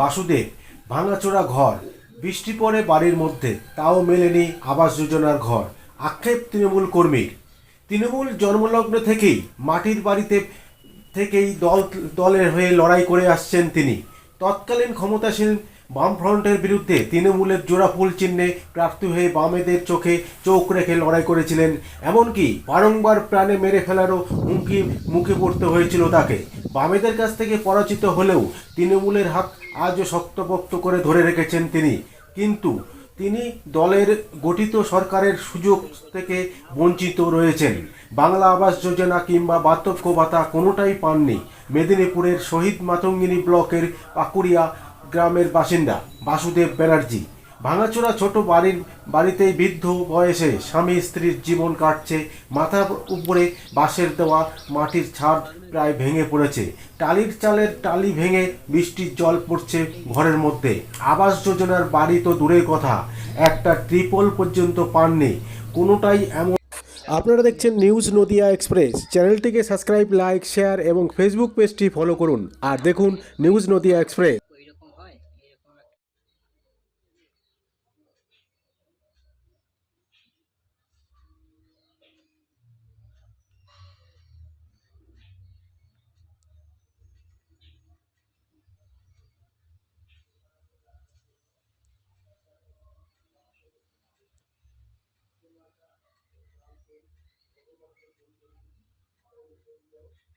বাসুদেব, ভাঙাচোরা ঘর, বৃষ্টি পড়ে বাড়ির মধ্যে, তাও মেলেনি আবাস যোজনার ঘর, আক্ষেপ তৃণমূল কর্মীর। তৃণমূল জন্মলগ্ন থেকেই, মাটির বাড়িতে থেকেই দল, দলের হয়ে লড়াই করে আসছেন তিনি। তৎকালীন ক্ষমতাসীন বামফ্রন্টের বিরুদ্ধে তৃণমূলের জোড়া ফুল চিহ্নে প্রার্থী হয়ে বামেদের চোখে চোখ রেখে লড়াই করেছিলেন। এমনকি বারংবার প্রাণে মেরে ফেলারও হুমকি মুখে পড়তে হয়েছিল তাকে। বামেদের কাছ থেকে পরাজিত হলেও তৃণমূলের হাত আজও শক্তপোক্ত করে ধরে রেখেছেন তিনি। কিন্তু তিনি দলের গঠিত সরকারের সুযোগ থেকে বঞ্চিত রয়েছেন। বাংলা আবাস যোজনা কিংবা বার্ধক্য ভাতা কোনোটাই পাননি। মেদিনীপুরের শহীদ মাতঙ্গিনী ব্লকের পাকুড়িয়া গ্রামের বাসিন্দা বাসুদেব ব্যানার্জি। ভাঙাচোরা ছোট বাড়ির বাড়িতেই বৃদ্ধ বয়সে স্বামী স্ত্রীর জীবন কাটছে মাথার উপরে বাঁশের দেওয়া মাটির ছাদ প্রায় ভেঙে পড়েছে। টালির চালের টালি ভেঙে বৃষ্টির জল পড়ছে ঘরের মধ্যে। আবাস যোজনার বাড়ি তো দূরের কথা, একটা ট্রিপল পর্যন্ত পাননি, কোনোটাই এমন আপনারা দেখছেন নিউজ নদিয়া এক্সপ্রেস। চ্যানেলটিকে সাবস্ক্রাইব, লাইক, শেয়ার এবং ফেসবুক পেজটি ফলো করুন। আর দেখুন news Nadia express. Sus padres fueron Juan Antonio Rivera García y María Teresa Rivera García.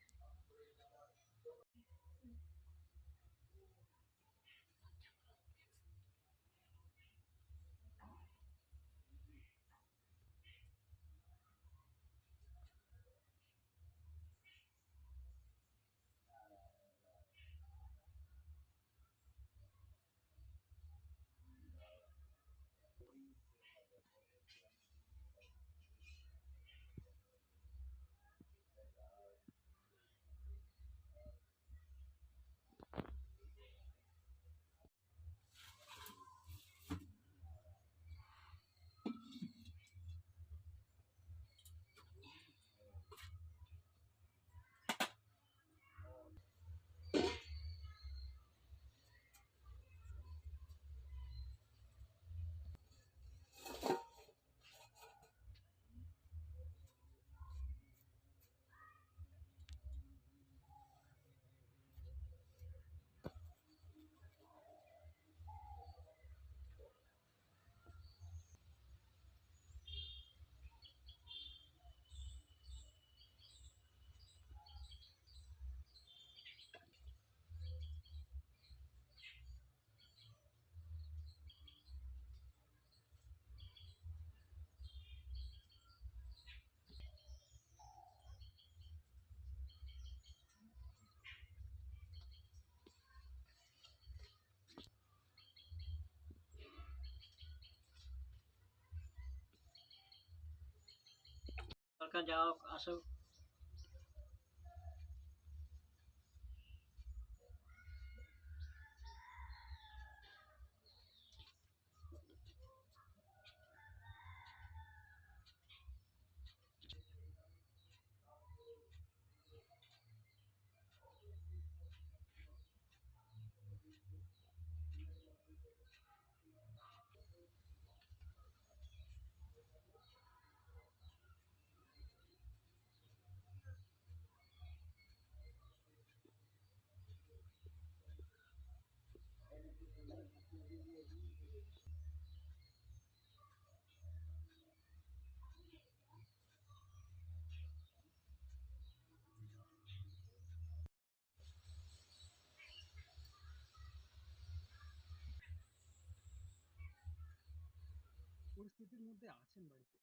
का जाओ असो পরিস্থিতির মধ্যে আছেন বাড়িতে?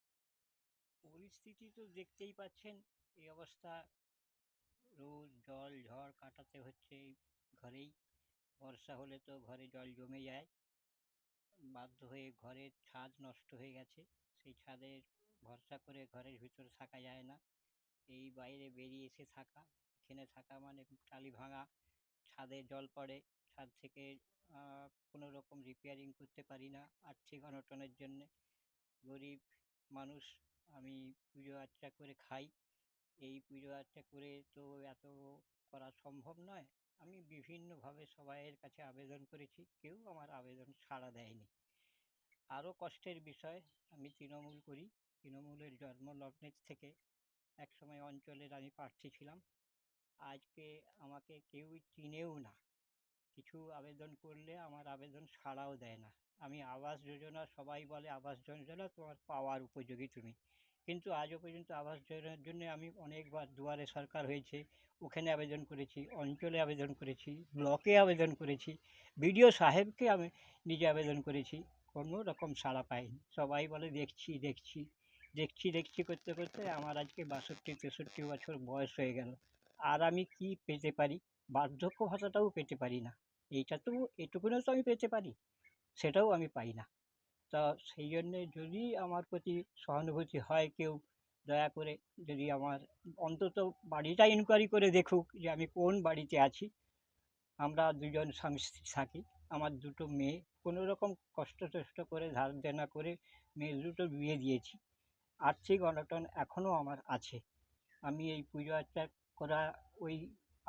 পরিস্থিতি তো দেখতেই পাচ্ছেন, এই অবস্থা। রোদ, জল, ঝড় কাটাতে হচ্ছে ঘরেই। বর্ষা হলে তো ঘরে জল জমে যায়। বাধ্য হয়ে ঘরের ছাদ নষ্ট হয়ে গেছে। সেই ছাদের ভরসা করে ঘরের ভিতরে থাকা যায় না। এই বাইরে বেরিয়ে এসে থাকা, এখানে থাকা মানে টালি ভাঙা, ছাদে জল পড়ে। ছাদ থেকে কোনো রকম রিপেয়ারিং করতে পারি না আর্থিক অনটনের জন্যে। গরিব মানুষ আমি পুজো আর্চা করে খাই। এই পুজো আর্চা করে তো এত করা সম্ভব নয়। আমি বিভিন্নভাবে সবাইয়ের কাছে আবেদন করেছি, কেউ আমার আবেদন সাড়া দেয়নি। আরও কষ্টের বিষয়, আমি তৃণমূল করি। তৃণমূলের জন্মলগ্নের থেকে একসময় অঞ্চলের আমি প্রার্থী ছিলাম। আজকে আমাকে কেউই চিনেও না। কিছু আবেদন করলে আমার আবেদন সাড়াও দেয় না। আমি আবাস যোজনা সবাই বলে আবাস যোজনা, তোমার পাওয়ার উপযোগী তুমি। কিন্তু আজও পর্যন্ত আবাস যোজনার জন্য আমি অনেকবার দুয়ারে সরকার হয়েছে, ওখানে আবেদন করেছি, অঞ্চলে আবেদন করেছি, ব্লকে আবেদন করেছি, বিডিও সাহেবকে আমি নিজে আবেদন করেছি, কোনো রকম সাড়া পাইনি। সবাই বলে দেখছি দেখছি দেখছি দেখছি করতে করতে আমার আজকে বাষট্টি, তেষট্টি বছর বয়স হয়ে গেল। আর আমি কি পেতে পারি? বার্ধক্য ভাতাটাও পেতে পারি না। এইটা তো এটুকুনও তো আমি পেতে পারি, সেটাও আমি পাই না। তা সেই জন্যে যদি আমার প্রতি সহানুভূতি হয় কেউ, দয়া করে যদি আমার অন্তত বাড়িটা ইনকোয়ারি করে দেখুক যে আমি কোন বাড়িতে আছি। আমরা দুজন স্বামী স্ত্রী থাকি, আমার দুটো মেয়ে কোনো রকম কষ্ট টষ্ট করে ধার দেনা করে মেয়ে দুটো বিয়ে দিয়েছি। আর্থিক অনটন এখনও আমার আছে। আমি এই পুজো আচ্চা করা ওই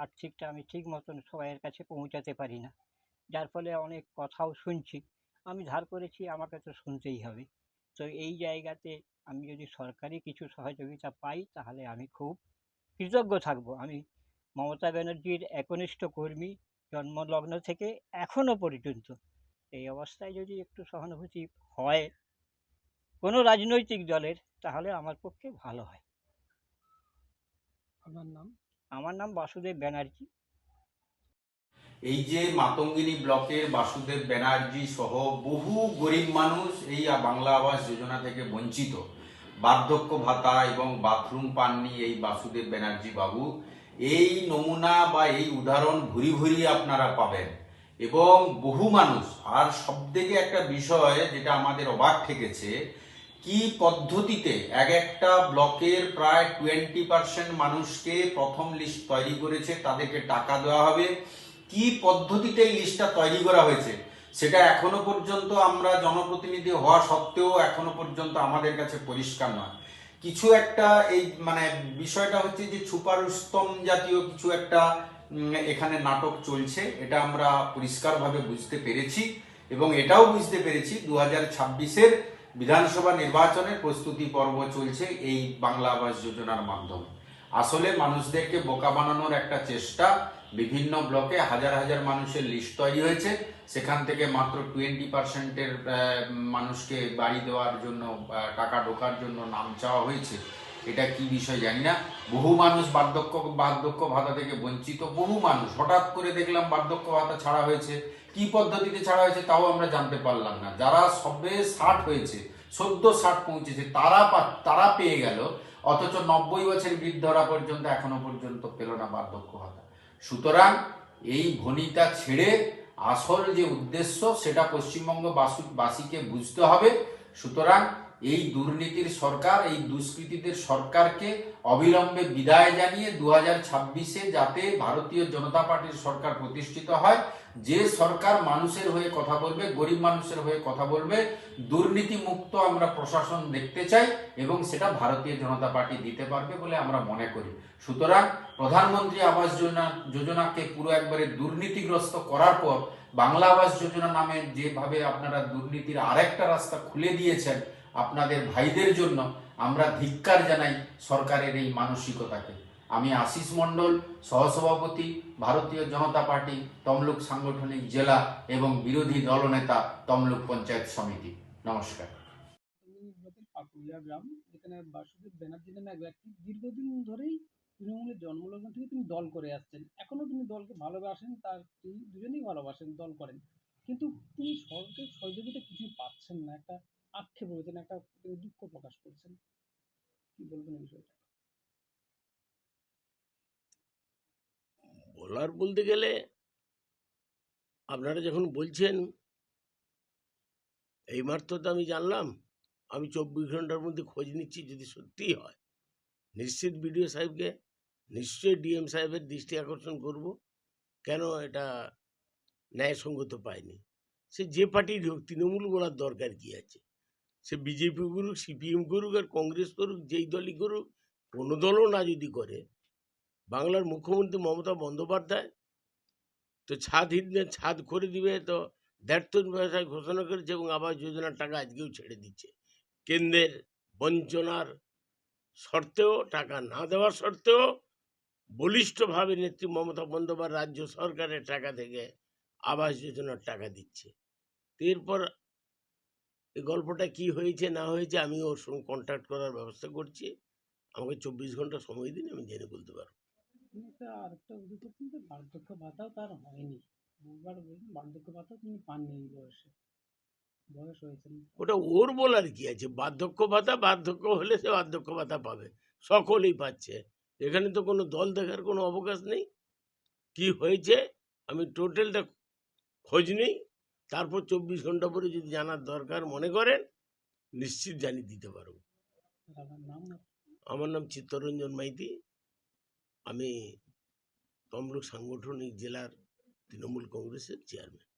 আর্থিকটা আমি ঠিক মতন সবাইয়ের কাছে পৌঁছাতে পারি না। যার ফলে অনেক কথাও শুনছি। আমি ধার করেছি, আমাকে তো শুনতেই হবে। তো এই জায়গাতে আমি যদি সরকারি কিছু সহযোগিতা পাই, তাহলে আমি খুব কৃতজ্ঞ থাকব। আমি মমতা ব্যানার্জির একনিষ্ঠ কর্মী, জন্মলগ্ন থেকে এখনও পর্যন্ত। এই অবস্থায় যদি একটু সহানুভূতি হয় কোনো রাজনৈতিক দলের, তাহলে আমার পক্ষে ভালো হয়। আপনার নাম? আমার নাম বাসুদেব ব্যানার্জি। এই যে মাতঙ্গিনী ব্লকের বাসুদেব ব্যানার্জি সহ বহু গরিব মানুষ এই বাংলা আবাস যোজনা থেকে বঞ্চিত। বার্ধক্য ভাতা এবং বাথরুম পাননি এই বাসুদেব ব্যানার্জি বাবু। এই নমুনা বা এই উদাহরণ ভুরি ভুরি আপনারা পাবেন। এবং বহু মানুষ, আর সবথেকে একটা বিষয় যেটা আমাদের অবাক ঠেকেছে কি পদ্ধতিতে এক একটা ব্লকের প্রায় টোয়েন্টি পার্সেন্ট মানুষকে প্রথম লিস্ট তৈরি করেছে, তাদেরকে টাকা দেওয়া হবে? কি পদ্ধতিতে এই লিস্টটা তৈরি করা হয়েছে? সেটা এখনও পর্যন্ত আমরা জনপ্রতিনিধি হওয়া সত্ত্বেও এখনও পর্যন্ত আমাদের কাছে পরিষ্কার নয়। কিছু একটা এই মানে বিষয়টা হচ্ছে যে সুপারস্তম জাতীয় কিছু একটা এখানে নাটক চলছে, এটা আমরা পরিষ্কারভাবে বুঝতে পেরেছি এবং এটাও বুঝতে পেরেছি। দু হাজার ছাব্বিশের বিধানসভা নির্বাচনের প্রস্তুতি পর্ব চলছে এই বাংলা আবাস যোজনার মাধ্যমে। আসলে মানুষদেরকে বোকা বানানোর একটা চেষ্টা বিভিন্ন ব্লকে হাজার হাজার মানুষের লিস্ট তৈরি হয়েছে। সেখান থেকে মাত্র টোয়েন্টি পার্সেন্টের মানুষকে বাড়ি দেওয়ার জন্য টাকা ঢোকার জন্য নাম চাওয়া হয়েছে। এটা কি বিষয় জানি না। বহু মানুষ বার্ধক্য বার্ধক্য ভাতা থেকে বঞ্চিত। বহু মানুষ হঠাৎ করে দেখলাম বার্ধক্য ভাতা ছাড়া হয়েছে। কি পদ্ধতিতে ছাড়া হয়েছে তাও আমরা জানতে পারলাম না। যারা সবে ষাট হয়েছে সদ্য ষাট পৌঁছেছে, তারা তারা পেয়ে গেল, অথচ নব্বই বছর বৃদ্ধরা পর্যন্ত এখনও পর্যন্ত পেল না বার্ধক্য ভাতা। সুতরাং এই ভনিতা ছেড়ে আসল যে উদ্দেশ্য, সেটা পশ্চিমবঙ্গ বাসীকে বুঝতে হবে। সুতরাং এই দুর্নীতির সরকার, এই দুষ্কৃতীদের সরকারকে অবিলম্বে বিদায় জানিয়ে দু হাজার ছাব্বিশে যাতে ভারতীয় জনতা পার্টির সরকার প্রতিষ্ঠিত হয়, যে সরকার মানুষের হয়ে কথা বলবে, গরিব মানুষের হয়ে কথা বলবে দুর্নীতি মুক্ত আমরা প্রশাসন দেখতে চাই এবং সেটা ভারতীয় জনতা পার্টি দিতে পারবে বলে আমরা মনে করি। সুতরাং প্রধানমন্ত্রী আবাস যোজনা, যোজনাকে পুরো একবারে দুর্নীতিগ্রস্ত করার পর বাংলা আবাস যোজনা নামে যেভাবে আপনারা দুর্নীতির আরেকটা রাস্তা খুলে দিয়েছেন আপনাদের ভাইদের জন্য আমরা ধিক্কার জানাই সরকারের এই মানসিকতাকে। আমি আশিস মণ্ডল, সহসভাপতি, ভারতীয় জনতা পার্টি, তমলুক সাংগঠনিক জেলা এবং বিরোধী দলনেতা তমলুক পঞ্চায়েত সমিতি। নমস্কার। গ্রাম, যেখানে বাসুদেব ব্যানার্জি নামে এক ব্যক্তি দীর্ঘদিন ধরেই তৃণমূলের জন্মলগ্ন থেকে তিনি দল করে আসছেন। এখনও তিনি দলকে ভালোবাসেন, তার দুজনেই ভালোবাসেন, দল করেন। কিন্তু তিনি সরকারের সহযোগিতা পাচ্ছেন না, একটা আক্ষেপ রয়েছেন একটা দুঃখ প্রকাশ করছেন। কি বলবেন এই বিষয়টা? বলার বলতে গেলে আপনারা যখন বলছেন, এই মাত্র তো আমি জানলাম, আমি চব্বিশ ঘণ্টার মধ্যে খোঁজ নিচ্ছি যদি সত্যিই হয়। নিশ্চিত বিডিও সাহেবকে, নিশ্চয়ই ডিএম সাহেবের দৃষ্টি আকর্ষণ করব। কেন এটা ন্যায়সঙ্গত পায়নি সে যে পার্টির হোক, তৃণমূল বলার দরকার কি আছে? সে বিজেপি করুক, সিপিএম করুক আর কংগ্রেস করুক, যেই দলই করুক, কোনো দলও না যদি করে, বাংলার মুখ্যমন্ত্রী মমতা বন্দ্যোপাধ্যায় তো ছাদহীনদের ছাদ করে দিবে তো দেড়টন ব্যবসায় ঘোষণা করেছে এবং আবাস যোজনার টাকা আজকেও ছেড়ে দিচ্ছে। কেন্দ্রের বঞ্চনার সত্ত্বেও টাকা না দেওয়ার সত্ত্বেও বলিষ্ঠভাবে নেত্রী মমতা বন্দ্যোপাধ্যায় রাজ্য সরকারের টাকা থেকে আবাস যোজনার টাকা দিচ্ছে। তো এরপর এই গল্পটা কি হয়েছে না হয়েছে আমি ওর সঙ্গে কন্ট্যাক্ট করার ব্যবস্থা করছি। আমাকে চব্বিশ ঘণ্টা সময় দিন আমি জেনে বলতে পারব। আরেকটা অভিযোগ যে বার্ধক্য ভাতাও তার হয়নি। বলছেন বার্ধক্য ভাতাও তিনি পাননি এই বয়সে। বয়স হয়েছেন ওটা ওর বলার কি আছে? বার্ধক্য ভাতা বার্ধক্য হলে সে বার্ধক্য ভাতা পাবে। সকলেই পাচ্ছে। এখানে তো কোনো দল দেখার কোনো অবকাশ নেই। কি হয়েছে? আমি টোটালটা খোঁজ নেই। তারপর চব্বিশ ঘণ্টা পরে যদি জানার দরকার মনে করেন নিশ্চিত জানিয়ে দিতে পারব। আমার নাম চিত্তরঞ্জন মাইতি। আমি তমলুক সাংগঠনিক জেলার তৃণমূল কংগ্রেসের চেয়ারম্যান।